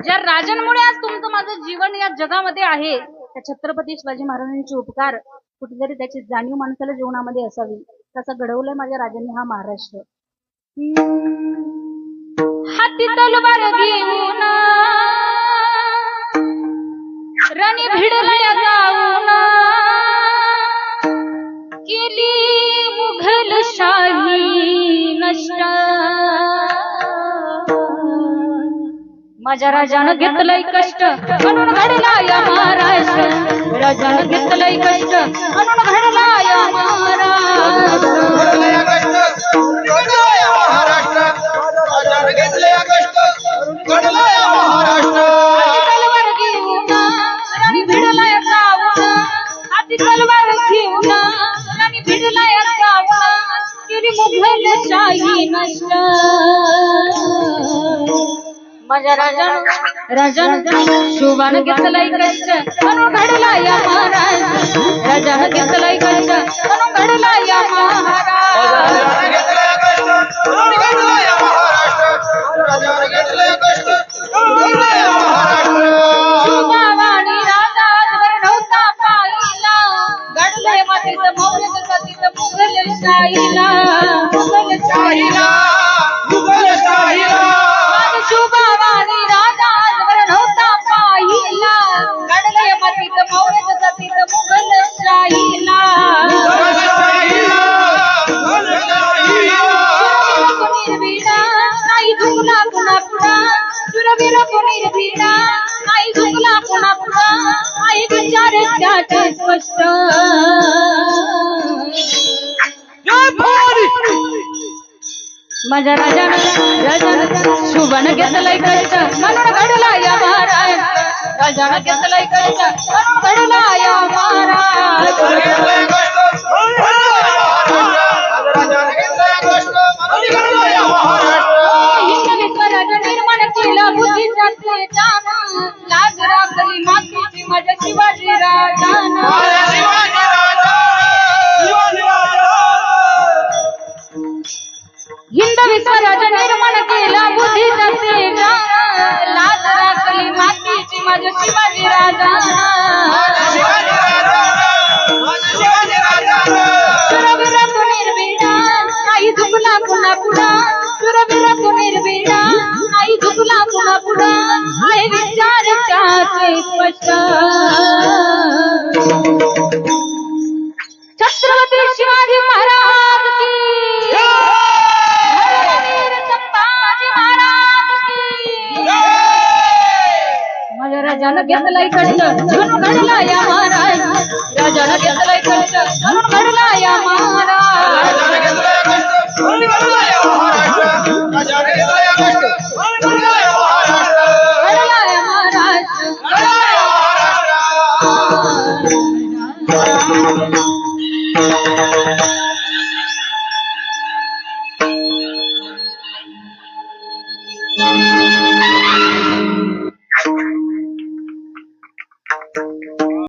ज्या राजांमुळे आज तुमचं माझं जीवन या जगामध्ये आहे त्या छत्रपती शिवाजी महाराजांचे उपकार कुठेतरी त्याची जाणीव माणसाला जीवनामध्ये असावी. तसा घडवलाय माझ्या राजांनी हा महाराष्ट्र. हाती तलवार घेऊन माझ्या राजानं घेतलंय कष्ट. म्हणून घडला या महाराष्ट्र राजानं घेतलंय कष्ट. म्हणून घडला या महाराष्ट्र. भिडलाय केली मुघल शाही नष्ट. माझ्या राजानं राजानं शोभानं घेतलंय कष्ट म्हणून घडला या महाराज. राजानं घेतलंय कष्ट म्हणून घडला या महाराज. घेतले घडला घेतले मातीचं मौर्य सतीचं मुघल शाहीला. मुघल शाहीला. माझ्या राजानं राजानं शुभानं घेतलंय कष्ट. म्हणून घडला या महाराज. राजानं घेतलंय म्हणून घडला या महाराज. निर्माण केला बुद्धीचा ते जाण लाज राखली पुन्हा पुढा नाही झुकला पुन्हा पुढा आहे विचार स्पष्ट छत्रपती शिवाजी महाराज माझ्या राजानं घेतलाय कष्ट म्हणून घडला या महाराज. राजानं घेतलाय कष्ट म्हणून घडला या महाराज Thank you.